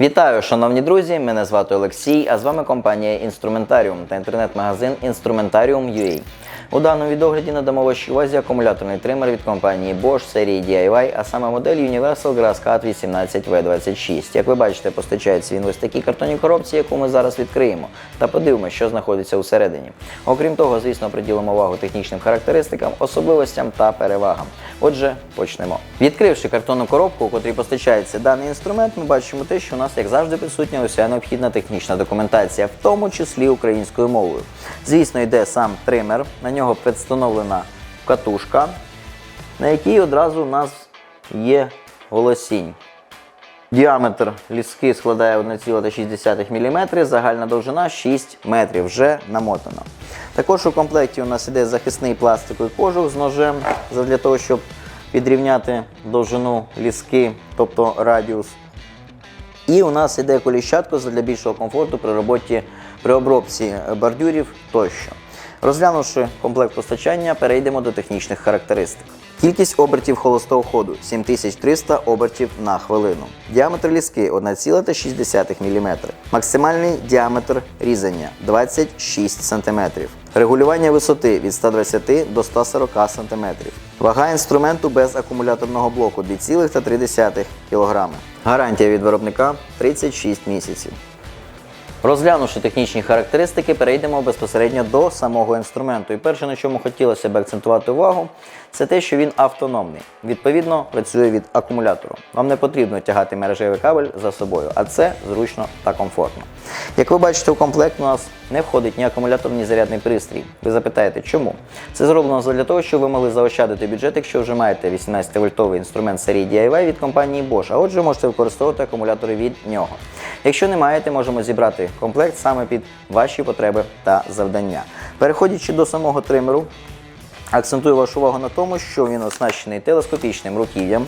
Вітаю, шановні друзі! Мене звати Олексій, а з вами компанія Інструментаріум та інтернет-магазин Instrumentarium.ua. У даному відогляді надамо вашій увазі акумуляторний тример від компанії Bosch серії DIY, а саме модель Universal Grasscat 18V26. Як ви бачите, постачається він ось такій картонній коробці, яку ми зараз відкриємо, та подивимося, що знаходиться усередині. Окрім того, звісно, приділимо увагу технічним характеристикам, особливостям та перевагам. Отже, почнемо. Відкривши картонну коробку, у котрій постачається даний інструмент, ми бачимо те, що у нас, як завжди, присутня уся необхідна технічна документація, в тому числі українською мовою. Звісно, йде сам тример, на нього представлена катушка, на якій одразу у нас є волосінь. Діаметр ліски складає 1,6 мм, загальна довжина 6 метрів, вже намотано. Також у комплекті у нас іде захисний пластиковий кожух з ножем, для того, щоб підрівняти довжину ліски, тобто радіус. І у нас іде коліщатко для більшого комфорту при роботі при обробці бордюрів тощо. Розглянувши комплект постачання, перейдемо до технічних характеристик. Кількість обертів холостого ходу 7300 обертів на хвилину. Діаметр ліски 1,6 мм. Максимальний діаметр різання 26 см. Регулювання висоти від 120 до 140 см. Вага інструменту без акумуляторного блоку 2,3 кг. Гарантія від виробника 36 місяців. Розглянувши технічні характеристики, перейдемо безпосередньо до самого інструменту. І перше, на чому хотілося б акцентувати увагу, це те, що він автономний. Відповідно, працює від акумулятору. Вам не потрібно тягати мережевий кабель за собою, а це зручно та комфортно. Як ви бачите, у комплект у нас не входить ні акумулятор, ні зарядний пристрій. Ви запитаєте, чому? Це зроблено для того, щоб ви могли заощадити бюджет, якщо вже маєте 18-вольтовий інструмент серії DIY від компанії Bosch, а отже, можете використовувати акумулятори від нього. Якщо не маєте, можемо зібрати комплект саме під ваші потреби та завдання. Переходячи до самого тримеру, акцентую вашу увагу на тому, що він оснащений телескопічним руків'ям,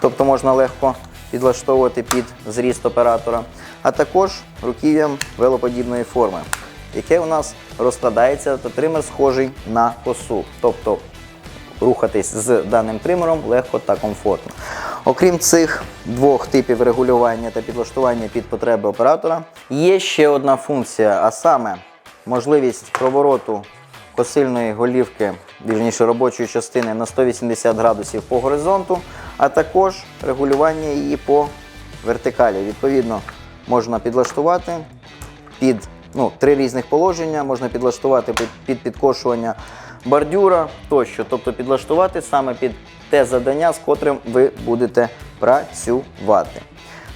тобто можна легко підлаштовувати під зріст оператора, а також руків'ям велоподібної форми, яке у нас розкладається, то тример схожий на косу. Тобто рухатись з даним тримером легко та комфортно. Окрім цих двох типів регулювання та підлаштування під потреби оператора, є ще одна функція, а саме можливість провороту косильної голівки, вірніше робочої частини на 180 градусів по горизонту, а також регулювання її по вертикалі. Відповідно, можна підлаштувати під ну, три різних положення, можна підлаштувати під, під підкошування бордюра тощо, тобто підлаштувати саме під те завдання, з котрим ви будете працювати.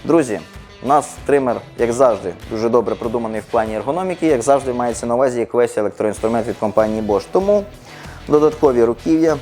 Друзі, у нас тример, як завжди, дуже добре продуманий в плані ергономіки, як завжди мається на увазі як весь електроінструмент від компанії Bosch. Тому додаткові руків'я,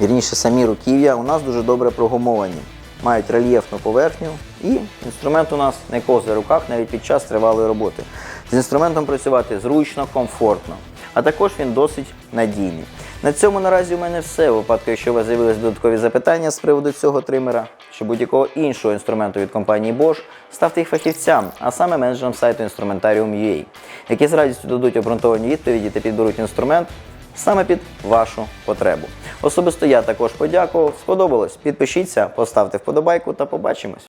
вірніше самі руків'я, у нас дуже добре прогумовані. Мають рельєфну поверхню і інструмент у нас не ковзає в руках навіть під час тривалої роботи. З інструментом працювати зручно, комфортно, а також він досить надійний. На цьому наразі у мене все. У випадку, якщо у вас з'явились додаткові запитання з приводу цього тримера чи будь-якого іншого інструменту від компанії Bosch, ставте їх фахівцям, а саме менеджерам сайту Instrumentarium.ua, які з радістю дадуть обґрунтовані відповіді та підберуть інструмент саме під вашу потребу. Особисто я також подякував. Сподобалось? Підпишіться, поставте вподобайку та побачимось.